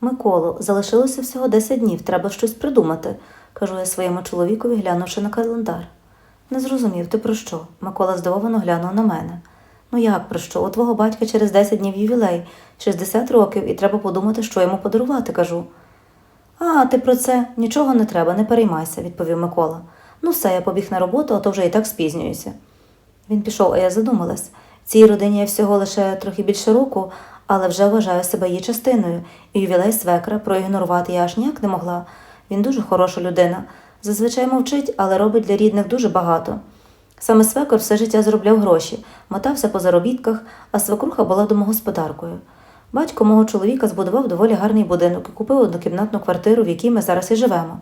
Миколо, залишилося всього 10 днів, треба щось придумати, кажу я своєму чоловікові, глянувши на календар. Не зрозумів, ти про що? Микола здивовано глянув на мене. Ну як про що? У твого батька через 10 днів ювілей, 60 років, і треба подумати, що йому подарувати, кажу. А, ти про це нічого не треба, не переймайся, відповів Микола. Ну все, я побіг на роботу, а то вже і так спізнююся. Він пішов, а я задумалась. Цій родині я всього лише трохи більше року, але вже вважаю себе її частиною, і ювілей свекра проігнорувати я аж ніяк не могла. Він дуже хороша людина. Зазвичай мовчить, але робить для рідних дуже багато. Саме свекор все життя заробляв гроші, мотався по заробітках, а свекруха була домогосподаркою. Батько мого чоловіка збудував доволі гарний будинок і купив однокімнатну квартиру, в якій ми зараз і живемо.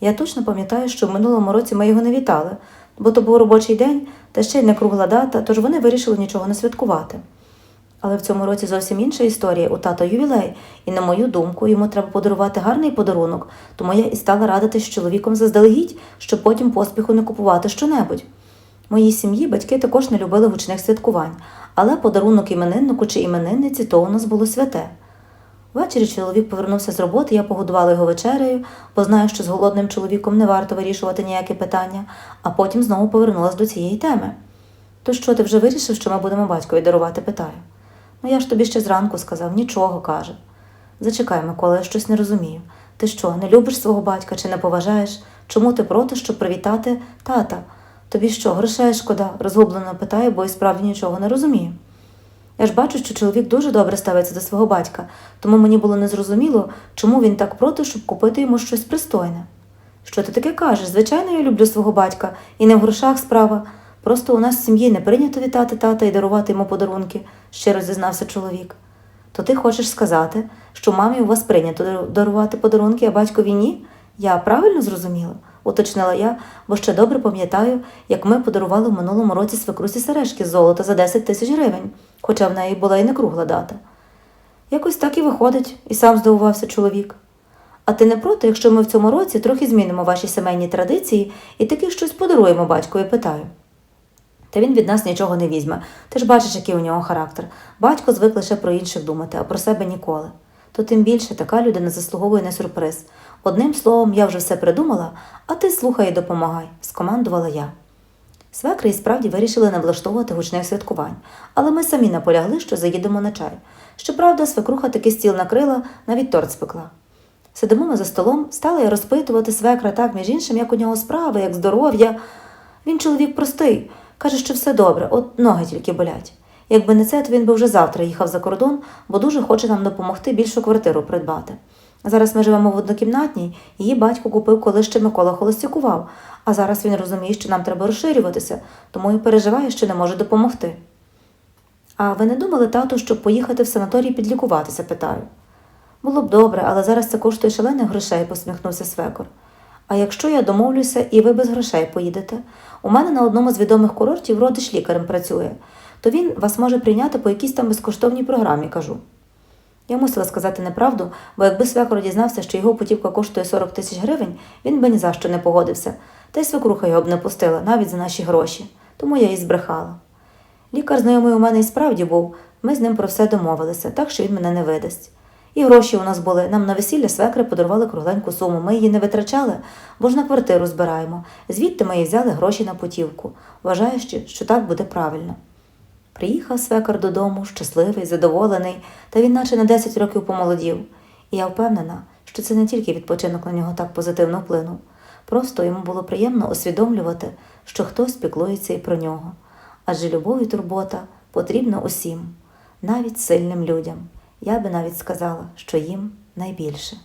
Я точно пам'ятаю, що в минулому році ми його не вітали, бо то був робочий день та ще й не кругла дата, тож вони вирішили нічого не святкувати. Але в цьому році зовсім інша історія у тато ювілей, і, на мою думку, йому треба подарувати гарний подарунок, тому я і стала радитись з чоловіком заздалегідь, щоб потім поспіху не купувати щонебудь. Моїй сім'ї батьки також не любили гучних святкувань, але подарунок імениннику чи іменинниці то у нас було святе. Ввечері чоловік повернувся з роботи, я погодувала його вечерею, бо знаю, що з голодним чоловіком не варто вирішувати ніякі питання, а потім знову повернулася до цієї теми. То що ти вже вирішив, що ми будемо батькові дарувати? питаю. Ну я ж тобі ще зранку сказав, нічого каже. Зачекай, Микола, я щось не розумію. Ти що, не любиш свого батька чи не поважаєш? Чому ти проти, щоб привітати тата? Тобі що, грошей шкода? розгублено питає, бо і справді нічого не розумію. Я ж бачу, що чоловік дуже добре ставиться до свого батька, тому мені було незрозуміло, чому він так проти, щоб купити йому щось пристойне. Що ти таке кажеш? Звичайно, я люблю свого батька, і не в грошах справа. Просто у нас в сім'ї не прийнято вітати тата і дарувати йому подарунки, щиро зізнався чоловік. То ти хочеш сказати, що мамі у вас прийнято дарувати подарунки, а батькові ні? Я правильно зрозуміла? уточнила я, бо ще добре пам'ятаю, як ми подарували в минулому році свекрусі сережки з золота за 10 тисяч гривень, хоча в неї була і не кругла дата. Якось так і виходить, і сам здивувався чоловік. А ти не проти, якщо ми в цьому році трохи змінимо ваші сімейні традиції і таки щось подаруємо батькові, питаю. Та він від нас нічого не візьме. Ти ж бачиш, який у нього характер. Батько звик лише про інших думати, а про себе ніколи. То тим більше така людина заслуговує на сюрприз. Одним словом, я вже все придумала, а ти слухай і допомагай, скомандувала я. Свекри і справді вирішили не влаштовувати гучних святкувань, але ми самі наполягли, що заїдемо на чай. Щоправда, свекруха таки стіл накрила, навіть торт спекла. Сидимо ми за столом, стала я розпитувати свекра так, між іншим, як у нього справи, як здоров'я. Він чоловік простий, каже, що все добре, от ноги тільки болять. Якби не це, то він би вже завтра їхав за кордон, бо дуже хоче нам допомогти більшу квартиру придбати. Зараз ми живемо в однокімнатній, її батько купив, коли ще Микола холостякував, а зараз він розуміє, що нам треба розширюватися, тому і переживає, що не може допомогти. А ви не думали, тату, щоб поїхати в санаторій підлікуватися? питаю. Було б добре, але зараз це коштує шалених грошей, посміхнувся свекор. А якщо я домовлюся і ви без грошей поїдете? У мене на одному з відомих курортів родич лікарем працює, то він вас може прийняти по якійсь там безкоштовній програмі, кажу. Я мусила сказати неправду, бо якби свекор дізнався, що його путівка коштує 40 тисяч гривень, він би ні за що не погодився, та й свекруха його б не пустила, навіть за наші гроші. Тому я і збрехала. Лікар знайомий у мене і справді був, ми з ним про все домовилися, так що він мене не видасть. І гроші у нас були. Нам на весілля свекри подарували кругленьку суму. Ми її не витрачали, бо ж на квартиру збираємо. Звідти ми і взяли гроші на путівку, вважаючи, що так буде правильно. Приїхав свекар додому, щасливий, задоволений, та він наче на 10 років помолодів. І я впевнена, що це не тільки відпочинок на нього так позитивно вплинув. Просто йому було приємно усвідомлювати, що хтось піклується і про нього. Адже любов і турбота потрібна усім, навіть сильним людям. Я би навіть сказала, що їм найбільше.